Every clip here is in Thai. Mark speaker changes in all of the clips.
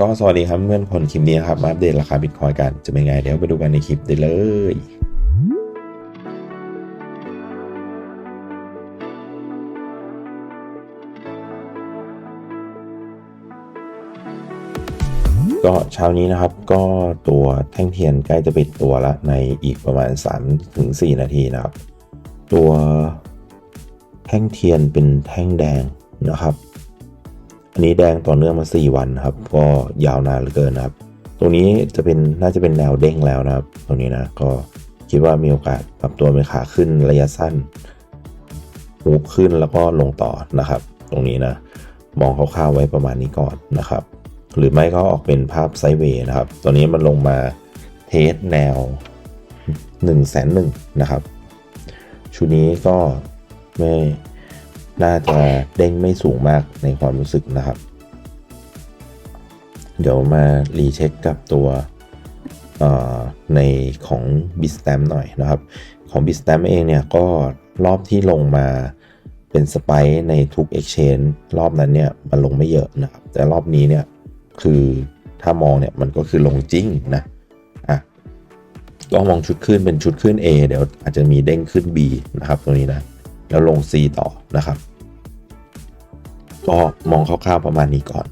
Speaker 1: ก็สวัสดีครับเพื่อนคนคลิปนี้ครับอัปเดตราคาบิตคอยกันจะเป็นไงเดี๋ยวไปดูกันในคลิปได้เลยก็เช้านี้นะครับก็ตัวแท่งเทียนใกล้จะปิดตัวละในอีกประมาณ 3-4 นาทีนะครับ ตัวแท่งเทียนเป็นแท่งแดงนะครับ อันนี้แดงต่อเนื่องมา 4 วันครับ ก็ยาวนานเหลือเกินนะครับ ตรงนี้จะเป็นน่าจะเป็นแนวเด้งแล้วนะครับ ตรงนี้นะก็คิดว่ามีโอกาสปรับตัวเป็นขาขึ้นระยะสั้นหูขึ้นแล้วก็ลงต่อนะครับ ตรงนี้นะ มองคร่าวๆไว้ประมาณนี้ก่อนนะครับ หรือไม่ก็ออกเป็นภาพไซด์เวย์นะครับตัวนี้มันลงมาเทสแนว1นึ่งแสนหนึ่งนะครับ ชุดนี้ก็ไม่ น่าจะเด้งไม่สูงมากในความรู้สึกนะครับ เดี๋ยวมารีเช็คกับตัวในของ b i s t a m หน่อยนะครับ ของ b i s t a m เองเนี่ยก็รอบที่ลงมาเป็นสไปค์ในทุก Exchange รอบนั้นเนี่ยมันลงไม่เยอะนะครับ แต่รอบนี้เนี่ยคือถ้ามองเนี่ยมันก็คือลงจริงนะอะก็มองชุดขึ้นเป็นชุดขึ้น A เดี๋ยวอาจจะมีเด้งขึ้น B นะครับ ตรงนี้นะ แล้วลง C ต่อนะครับ ก็มองคร่าวๆประมาณนี้ก่อน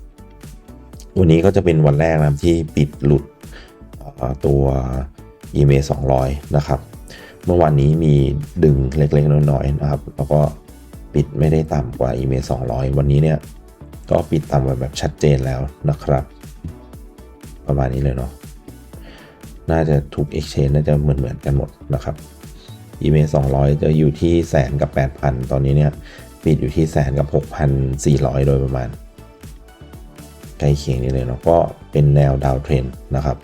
Speaker 1: วันนี้ก็จะเป็นวันแรกนะที่ปิดหลุดตัว e m a 200 นะครับ เมื่อวานนี้มีดึงเล็กๆ น้อยๆ นะครับ แล้วก็ปิดไม่ได้ต่ำกว่า e m a 200 วันนี้เนี่ย ก็ปิดต่ำแบบชัดเจนแล้วนะครับ ประมาณนี้เลยเนาะน่าจะทุก exchange น่าจะเหมือนๆกันหมดนะครับ e m a 200 จะอยู่ที่แสนกับ 8,000 ตอนนี้เนี่ยปิดอยู่ที่แสนกับ 6,400 โดยประมาณ ใกล้เคียงนี้เลยเนาะก็เป็นแนวดาวเทรนนะครับ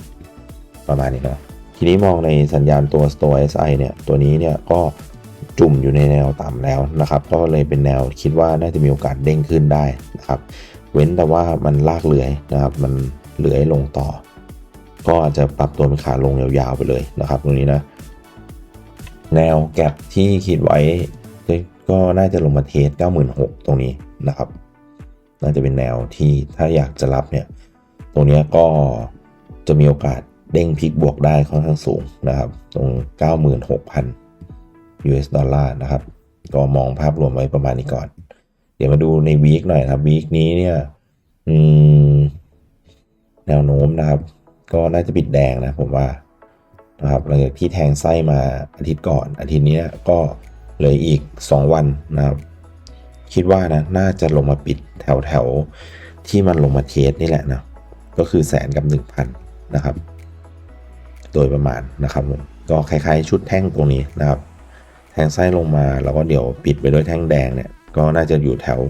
Speaker 1: ประมาณนี้เนาะทีนี้มองในสัญญาณตัว Store SI เนี่ย ตัวนี้เนี่ยก็จุ่มอยู่ในแนวต่ำแล้วนะครับ ก็เลยเป็นแนวคิดว่าน่าจะมีโอกาสเด้งขึ้นได้นะครับ เว้นแต่ว่ามันลากเลื้อยนะครับ มันเลื้อยลงต่อ ก็อาจจะปรับตัวเป็นขาลงยาวๆไปเลยนะครับ ตรงนี้นะ แนวแก็บที่คิดไว้ ก็น่าจะลงมาเทส96,000ตรงนี้นะครับ น่าจะเป็นแนวที่ถ้าอยากจะรับเนี่ย ตรงนี้ก็จะมีโอกาสเด้งพลิกบวกได้ค่อนข้างสูงนะครับ ตรง 96,000 US ดอลลาร์นะครับ ก็มองภาพรวมไว้ประมาณนี้ก่อน เดี๋ยวมาดูในวีคหน่อยครับวีคนี้เนี่ยแนวโน้มนะครับ ก็น่าจะปิดแดงนะผมว่า นะครับหลังจากที่แทงไส้มาอาทิตย์ก่อน อาทิตย์นี้ก็เหลืออีก 2 วันนะครับ คิดว่านะน่าจะลงมาปิดแถวแถวที่มันลงมาเทสนี่แหละนะก็คือแสนกับ 1,000นะครับ โดยประมาณนะครับผมก็คล้ายๆ ชุดแท่งตรงนี้นะครับ แทงไส้ลงมาแล้วก็เดี๋ยวปิดไปด้วยแท่งแดงเนี่ยก็น่าจะอยู่แถว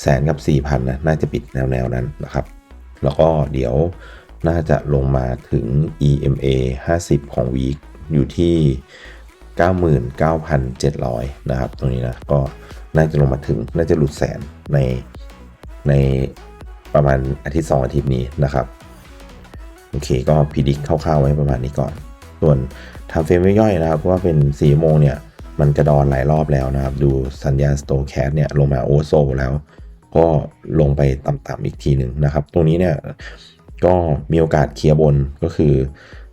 Speaker 1: แสนกับ4,000นะน่าจะปิดแนวแนวนั้นนะครับ แล้วก็เดี๋ยว น่าจะลงมาถึง EMA 50 ของวีคอยู่ที่ 99,700 นะครับ ตรงนี้นะ ก็น่าจะลงมาถึง น่าจะหลุดแสนในในประมาณอาทิตย์ 2 อาทิตย์นี้นะครับ โอเค ก็พิดิกคร่าวๆไว้ประมาณนี้ก่อน ส่วนทำเฟรมย่อยๆนะครับเพราะว่าเป็น4โมงเนี่ย มันกระดอนหลายรอบแล้วนะครับ ดูสัญญาณสโตแคสเนี่ยลงมาโอเวอร์โซแล้ว ก็ลงไปต่ำๆอีกทีหนึ่งนะครับ ตรงนี้เนี่ย ก็มีโอกาสเคลียร์บนก็คือ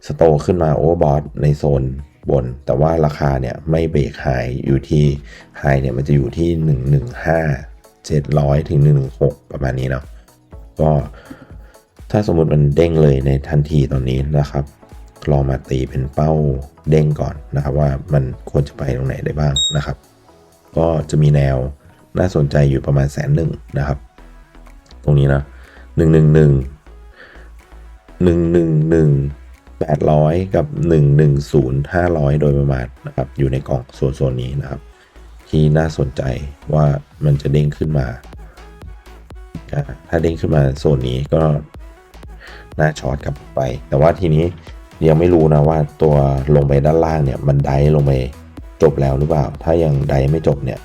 Speaker 1: สโตขึ้นมาโอเวอร์บอทในโซนบน แต่ว่าราคาเนี่ยไม่เบรกไฮอยู่ที่ไฮเนี่ยมันจะอยู่ที่ 115 700 ถึง 116 ประมาณนี้เนาะก็ถ้าสมมติมันเด้งเลยในทันทีตอนนี้นะครับลองมาตีเป็นเป้าเด้งก่อนนะครับว่ามันควรจะไปตรงไหนได้บ้างนะครับ ก็จะมีแนวน่าสนใจอยู่ประมาณแสนหนึ่งนะครับ ตรงนี้นะหนึ่งหนึ่งหนึ่ง หนึ่งหนึ่งหนึ่งแปดร้อยกับหนึ่งหนึ่งศูนย์ห้าร้อยโดยประมาณนะครับ อยู่ในกล่องโซนโซนนี้นะครับ ที่น่าสนใจว่ามันจะเด้งขึ้นมา ถ้าเด้งขึ้นมาโซนนี้ก็น่าช็อตกลับไป แต่ว่าทีนี้ยังไม่รู้นะว่าตัวลงไปด้านล่างเนี่ย มันได้ลงไปจบแล้วหรือเปล่า ถ้ายังได้ไม่จบเนี่ย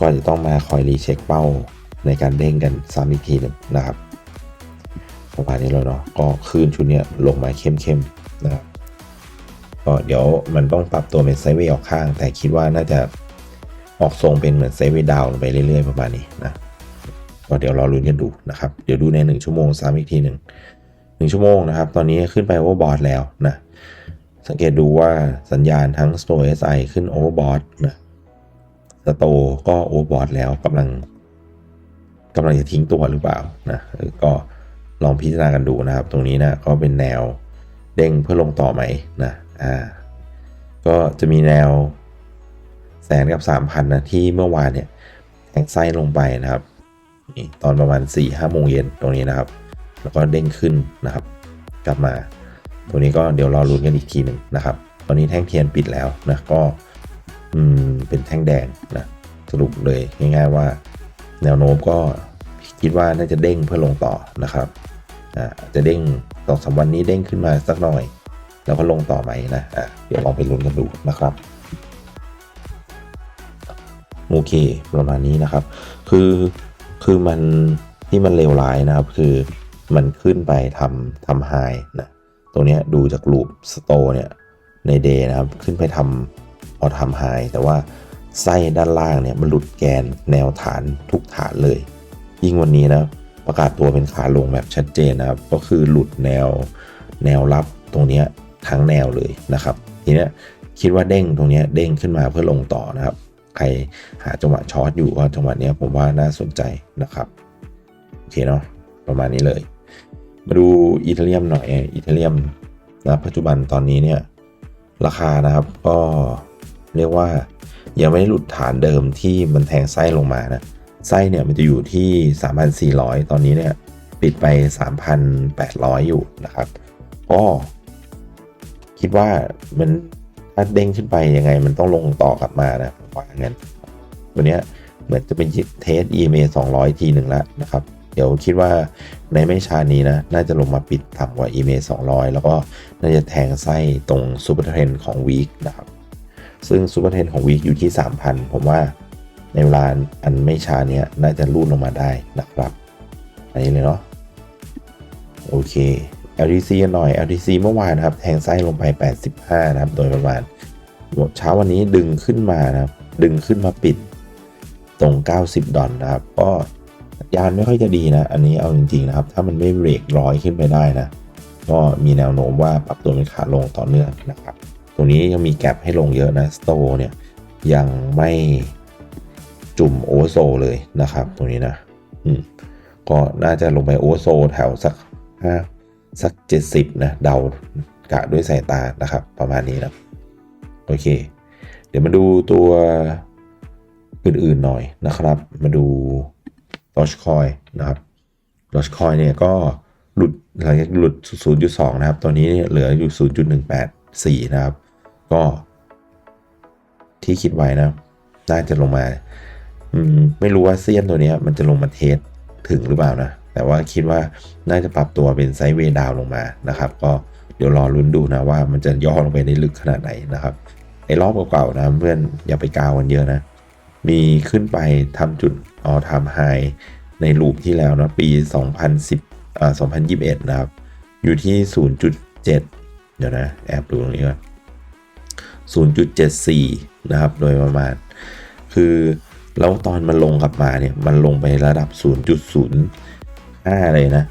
Speaker 1: ก็จะต้องมาคอยรีเช็คเป้าในการเด้งกันซ้ำอีกทีหนึ่งนะครับ ประมาณนี้แล้วเนาะก็คืนชุดเนี้ยลงมาเข้มๆนะครับก็เดี๋ยวมันต้องปรับตัวเป็นไซด์เวย์ออกข้าง แต่คิดว่าน่าจะออกทรงเป็นเหมือนไซด์เวย์ดาวลงไปเรื่อยๆประมาณนี้นะก็เดี๋ยวรอรุ้นกันดูนะครับ เดี๋ยวดูใน 1 ชั่วโมงซ้ำอีกทีหนึ่ง1ชั่วโมงนะครับ ตอนนี้ขึ้นไปโอเวอร์บอทแล้วนะสังเกตดูว่าสัญญาณทั้ง Store SI ขึ้นโอเวอร์บอทนะสโตก็โอเวอร์บอทแล้วกำลังกำลังจะทิ้งตัวหรือเปล่านะก็ ลองพิจารณากันดูนะครับ ตรงนี้นะก็เป็นแนวเด้งเพื่อลงต่อไหมนะอ่าก็จะมีแนวแสนกับ 3,000นะที่เมื่อวานเนี่ยแทงไส้ลงไปนะครับนี่ตอนประมาณ 4-5โมงเย็นตรงนี้นะครับ แล้วก็เด้งขึ้นนะครับ กลับมาตัวนี้ก็เดี๋ยวรอลุ้นกันอีกทีหนึ่งนะครับ ตอนนี้แท่งเทียนปิดแล้วนะก็อืมเป็นแท่งแดงนะสรุปเลยง่าย ๆว่า แนวโน้มก็คิดว่าน่าจะเด้งเพื่อลงต่อนะครับ อ่าจะเด้งสองสามวันนี้เด้งขึ้นมาสักหน่อย แล้วก็ลงต่อไหมนะอะเดี๋ยวลองไปลุ้นกันดูนะครับโอเคประมาณนี้นะครับ คือคือมันที่มันเลวร้ายนะครับ คือมันขึ้นไปทำทำไฮนะตรงเนี้ยดูจากลูปสโตเนี่ยในเดย์นะครับ ขึ้นไปทำพอทำไฮแต่ว่าไส้ด้านล่างเนี่ยมันหลุดแกนแนวฐานทุกฐานเลย ยิ่งวันนี้นะ ประกาศตัวเป็นขาลงแบบชัดเจนนะครับ ก็คือหลุดแนวแนวรับตรงนี้ทั้งแนวเลยนะครับ ทีนี้คิดว่าเด้งตรงนี้เด้งขึ้นมาเพื่อลงต่อนะครับ ใครหาจังหวะช็อตอยู่ก็จังหวะนี้ผมว่าน่าสนใจนะครับโอเคเนาะประมาณนี้เลย มาดูอีเทเรียมหน่อยอีเทเรียมนะปัจจุบันตอนนี้เนี่ยราคานะครับก็เรียกว่ายังไม่ได้หลุดฐานเดิมที่มันแทงไส้ลงมานะ ไส้เนี่ยมันจะอยู่ที่ 3,400 ตอนนี้เนี่ยปิดไป 3,800 อยู่นะครับ ก็คิดว่ามันถ้าเด้งขึ้นไปยังไงมันต้องลงต่อกลับมานะว่างั้นตัวเนี้ยเหมือนจะเป็นเทส EMA 200 ทีหนึ่งแล้วนะครับ เดี๋ยวคิดว่าในไม่ช้านี้นะ น่าจะลงมาปิดต่ำกว่า EMA 200 แล้วก็น่าจะแทงไส้ตรงซูเปอร์เทรนของวีคนะครับ ซึ่งซูเปอร์เทรนของวีคอยู่ที่ 3,000 ผมว่า ในเวลาอันไม่ช้าเนี้ยน่าจะรูดลงมาได้นะครับ อันนี้เลยเนาะโอเค LTC หน่อย LTC เมื่อวานนะครับ แทงไส้ลงไป 85 นะครับ โดยประมาณเช้าวันนี้ดึงขึ้นมานะครับ ดึงขึ้นมาปิดตรง 90 ดอลนะครับ ก็สัญญาณไม่ค่อยจะดีนะ อันนี้เอาจริง ๆ นะครับ ถ้ามันไม่เบรกร้อยขึ้นไปได้นะ ก็มีแนวโน้มว่าปรับตัวเป็นขาลงต่อเนื่องนะครับ ตรงนี้ยังมีแกลบให้ลงเยอะนะ สโตเนี่ยยังไม่ จุ่มโอเวอร์โซเลยนะครับ ตรงนี้นะ อืม ก็น่าจะลงไปโอเวอร์โซแถวสักห้าสัก70นะเดากะด้วยสายตานะครับ ประมาณนี้นะโอเค เดี๋ยวมาดูตัวอื่นๆหน่อยนะครับ มาดู Dogecoin นะครับ Dogecoin เนี่ยก็หลุดหลังจากหลุด 0.2 นะครับ ตอนนี้เหลืออยู่ 0.184 นะครับ ก็ที่คิดไว้นะ น่าจะลงมา อืมไม่รู้ว่าเซียนตัวเนี้ยมันจะลงมาเทสถึงหรือเปล่านะ แต่ว่าคิดว่าน่าจะปรับตัวเป็นไซด์เวดาวลงมานะครับ ก็เดี๋ยวรอลุ้นดูนะว่ามันจะย่อลงไปในลึกขนาดไหนนะครับไอ้รอบเก่าๆนะเพื่อนอย่าไปกาวกันเยอะนะ มีขึ้นไปทำจุดออทำไฮในลูปที่แล้วนะปี 2010อ่า2021 นะครับ อยู่ที่ 0.7 เดี๋ยวนะ แอบดูตรงนี้ก่อน0.74 นะครับ โดยประมาณ คือ แล้วตอนมันลงกลับมาเนี่ยมันลงไประดับ 0.05 เลยนะ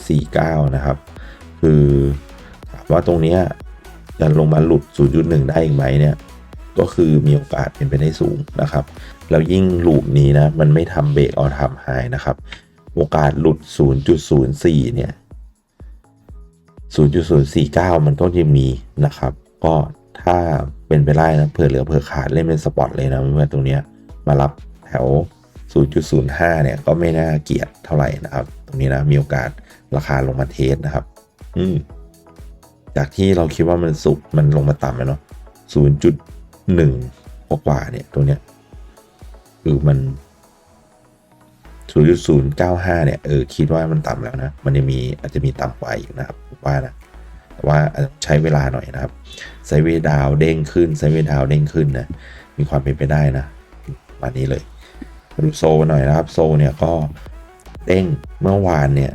Speaker 1: 0.049 นะครับ คือถามว่าตรงเนี้ยจะลงมาหลุด 0.1 ได้อีกไหมเนี่ยก็คือมีโอกาสเป็นไปได้สูงนะครับ แล้วยิ่งหลูปนี้นะ มันไม่ทำเบรกเอาทำไฮนะครับ โอกาสหลุด 0.04 เนี่ย 0.049 มันก็ยังมีนะครับ ก็ถ้าเป็นไปได้นะเผื่อเหลือเผื่อขาดเล่นเป็นสปอตเลยนะเมื่อตรงเนี้ย มารับแถว 0.05 เนี่ย ก็ไม่น่าเกลียดเท่าไหร่นะครับ ตรงนี้นะมีโอกาสราคาลงมาเทสนะครับ อืมจากที่เราคิดว่ามันสุกมันลงมาต่ำแล้วเนาะ 0.1 กว่าเนี่ยตัวเนี้ยคือมัน 0.095 เนี่ยเออคิดว่ามันต่ำแล้วนะ มันยังมีอาจจะมีต่ำกว่าอยู่นะครับผมว่านะแต่ว่าใช้เวลาหน่อยนะครับไซเวดาวเด้งขึ้นไซเวดาวเด้งขึ้นนะมีความเป็นไปได้นะ มานี้เลยดูโซหน่อยนะครับโซเนี่ยก็เด้งเมื่อวานเนี่ย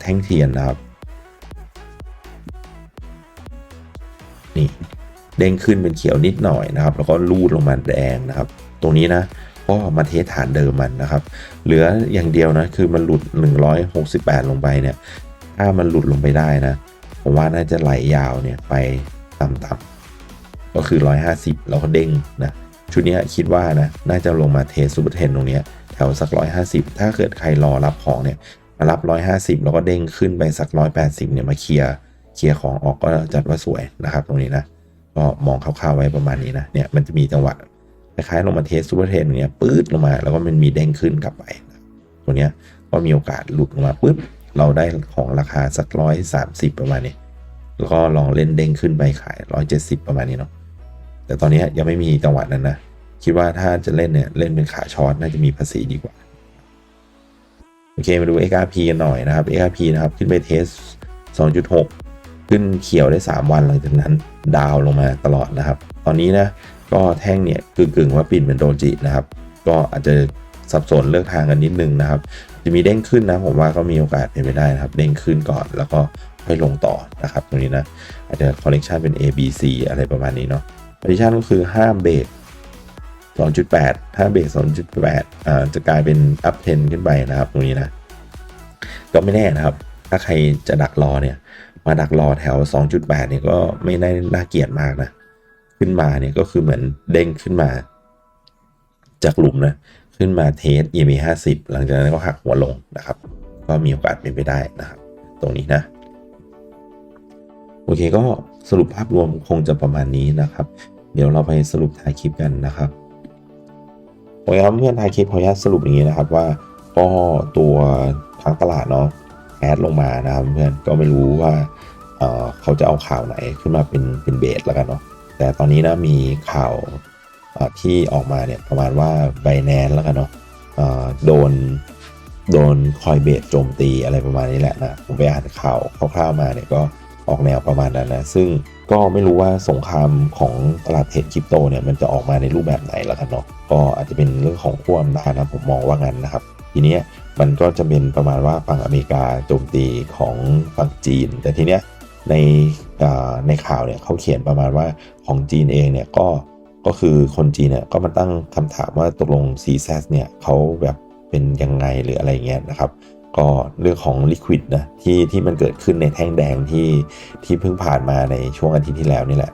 Speaker 1: แท่งเทียนนะครับ นี่เด้งขึ้นเป็นเขียวนิดหน่อยนะครับ แล้วก็ลูดลงมาแดงนะครับ ตรงนี้นะก็มาเทสฐานเดิมมันนะครับ เหลืออย่างเดียวนะคือมันหลุด 168 ลงไปเนี่ย ถ้ามันหลุดลงไปได้นะ ผมว่าน่าจะไหลยาวเนี่ยไปต่ำๆก็คือ 150 แล้วก็เด้งนะ ชุดนี้คิดว่านะน่าจะลงมาเทสซูเปอร์เทนตรงนี้แถวสัก 150 ถ้าเกิดใครรอรับของเนี่ยมารับ 150 แล้วก็เด้งขึ้นไปสัก 180 เนี่ยมาเคลียร์เคลียร์ของออกก็จัดว่าสวยนะครับ ตรงนี้นะก็มองคร่าวๆไว้ประมาณนี้นะเนี่ยมันจะมีจังหวะคล้ายๆลงมาเทสซูเปอร์เทนเนี่ยปื๊ดลงมา แล้วก็มันมีเด้งขึ้นกลับไปนะตัวเนี้ยก็มีโอกาสหลุดลงมาปุ๊บเราได้ของราคาสักร้อยสามสิบประมาณนี้แล้วก็ลองเล่นเด้งขึ้นไปขายร้อยเจ็ดสิบประมาณนี้เนาะ แต่ตอนนี้ยังไม่มีจังหวะนั้นนะ คิดว่าถ้าจะเล่นเนี่ย เล่นเป็นขาช็อตน่าจะมีภาษีดีกว่า โอเคมาดู XRP กันหน่อยนะครับ XRP นะครับ ขึ้นไปเทส 2.6 ขึ้นเขียวได้ 3 วันหลังจากนั้น ดาวลงมาตลอดนะครับ ตอนนี้นะ ก็แท่งเนี่ยกึ่งๆว่าปิดเป็นโดจินะครับ ก็อาจจะสับสนเลือกทางกันนิดนึงนะครับ จะมีเด้งขึ้นนะผมว่าก็มีโอกาสเป็นไปได้นะครับ เด้งขึ้นก่อนแล้วก็ค่อยลงต่อนะครับ ตรงนี้นะอาจจะคอลเลกชันเป็น A B C อะไรประมาณนี้เนาะ คอลเลกชันก็คือห้ามเบรก2.8 ถ้าเบรก2.8อ่าจะกลายเป็นอัพเทนขึ้นไปนะครับ ตรงนี้นะ ก็ไม่แน่นะครับ ถ้าใครจะดักรอเนี่ย มาดักรอแถว 2.8 เนี่ยก็ไม่ได้น่าเกลียดมากนะ ขึ้นมาเนี่ยก็คือเหมือนเด้งขึ้นมา จากหลุมนะ ขึ้นมาเทส EMA 50 หลังจากนั้นก็หักหัวลงนะครับ ก็มีโอกาสเป็นไปได้นะครับ ตรงนี้นะ โอเคก็ สรุปภาพรวมคงจะประมาณนี้นะครับ เดี๋ยวเราไปสรุปท้ายคลิปกันนะครับโอเคครับเพื่อนท้ายคลิปขออนุญาตสรุปอย่างนี้นะครับว่าก็ตัวทางตลาดเนาะแอดลงมานะครับเพื่อนก็ไม่รู้ว่าเเขาจะเอาข่าวไหนขึ้นมาเป็นเป็นเบสแล้วกันเนาะแต่ตอนนี้นะมีข่าวที่ออกมาเนี่ยประมาณว่าไบแนนแล้วกันเนาะโดนโดนคอยเบสโจมตีอะไรประมาณนี้แหละนะผมไปอ่านข่าวคร่าวๆมาเนี่ยก็ ออกแนวประมาณนั้นนะซึ่งก็ไม่รู้ว่าสงครามของตลาดเทรดคริปโตเนี่ยมันจะออกมาในรูปแบบไหนแล้วกันเนาะก็อาจจะเป็นเรื่องของขั้วอำนาจนะผมมองว่างั้นนะครับ ทีเนี้ยมันก็จะเป็นประมาณว่าฝั่งอเมริกาโจมตีของฝั่งจีน แต่ทีเนี้ยในในข่าวเนี่ยเขาเขียนประมาณว่าของจีนเองเนี่ยก็ก็คือคนจีนเนี่ยก็มาตั้งคำถามว่าตกลง c s a s เนี่ยเขาแบบเป็นยังไงหรืออะไรเงี้ยนะครับ ก็เรื่องของ Liquid นะที่ที่มันเกิดขึ้นในแท่งแดงที่ที่เพิ่งผ่านมาในช่วงอาทิตย์ที่แล้วนี่แหละ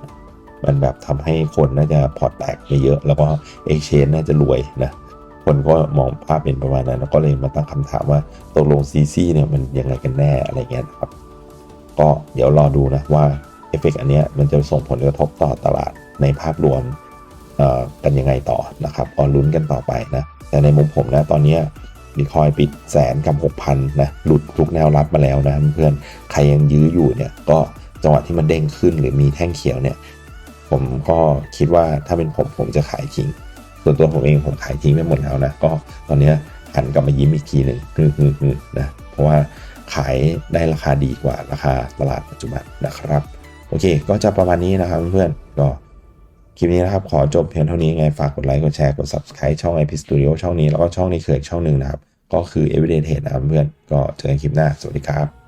Speaker 1: มันแบบทำให้คนน่าจะพอร์ตแตกไปเยอะ แล้วก็ Exchange น่าจะรวยนะคนก็มองภาพเป็นประมาณนั้น แล้วก็เลยมาตั้งคำถามว่าตกลง CC เนี่ยมันยังไงกันแน่อะไรเงี้ยครับ ก็เดี๋ยวรอดูนะว่าเอฟเฟกอันเนี้ยมันจะส่งผลกระทบต่อตลาดในภาพรวมเอ่อกันยังไงต่อนะครับก็ลุ้นกันต่อไปนะแต่ในมุมผมนะตอนเนี้ บิตคอยปิดแสนกับหกพันนะหลุดทุกแนวรับมาแล้วนะเพื่อนใครยังยื้ออยู่เนี่ยก็จังหวะที่มันเด้งขึ้นหรือมีแท่งเขียวเนี่ยผมก็คิดว่าถ้าเป็นผมผมจะขายทิ้ง ส่วนตัวผมเองผมขายทิ้งไปหมดแล้วนะก็ตอนเนี้ยหันกลับมายิ้มอีกทีหนึ่งฮึ่มๆๆนะเพราะว่าขายได้ราคาดีกว่าราคาตลาดปัจจุบันนะครับ โอเค ก็จะประมาณนี้นะครับเพื่อนๆก็ คลิปนี้นะครับ ขอจบเพียงเท่านี้ยังไงฝากกดไลค์กดแชร์กด subscribe ช่อง IP Studio ช่องนี้แล้วก็ช่องนี้เคยช่องหนึ่งนะครับ ก็คือ Everyday Trade นะครับเพื่อนก็เจอกันคลิปหน้า สวัสดีครับ